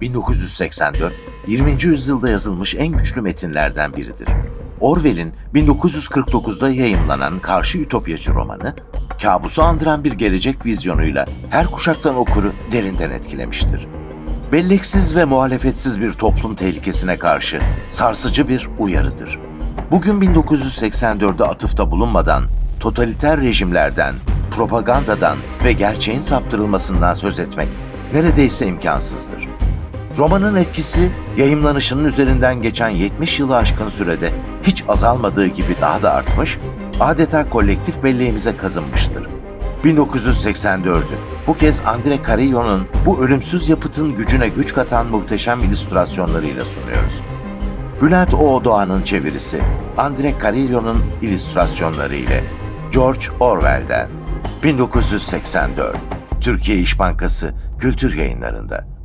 1984, 20. yüzyılda yazılmış en güçlü metinlerden biridir. Orwell'in 1949'da yayımlanan Karşı Ütopyacı romanı, kabusu andıran bir gelecek vizyonuyla her kuşaktan okuru derinden etkilemiştir. Belleksiz ve muhalefetsiz bir toplum tehlikesine karşı sarsıcı bir uyarıdır. Bugün 1984'de atıfta bulunmadan totaliter rejimlerden, propagandadan ve gerçeğin saptırılmasından söz etmek neredeyse imkansızdır. Romanın etkisi yayımlanışının üzerinden geçen 70 yılı aşkın sürede hiç azalmadığı gibi daha da artmış, adeta kolektif belleğimize kazınmıştır. 1984'ü bu kez Andre Carrillo'nun bu ölümsüz yapıtın gücüne güç katan muhteşem illüstrasyonlarıyla sunuyoruz. Bülent O. Doğan'ın çevirisi, Andre Carrillo'nun illüstrasyonları ile George Orwell'den 1984 Türkiye İş Bankası Kültür Yayınlarında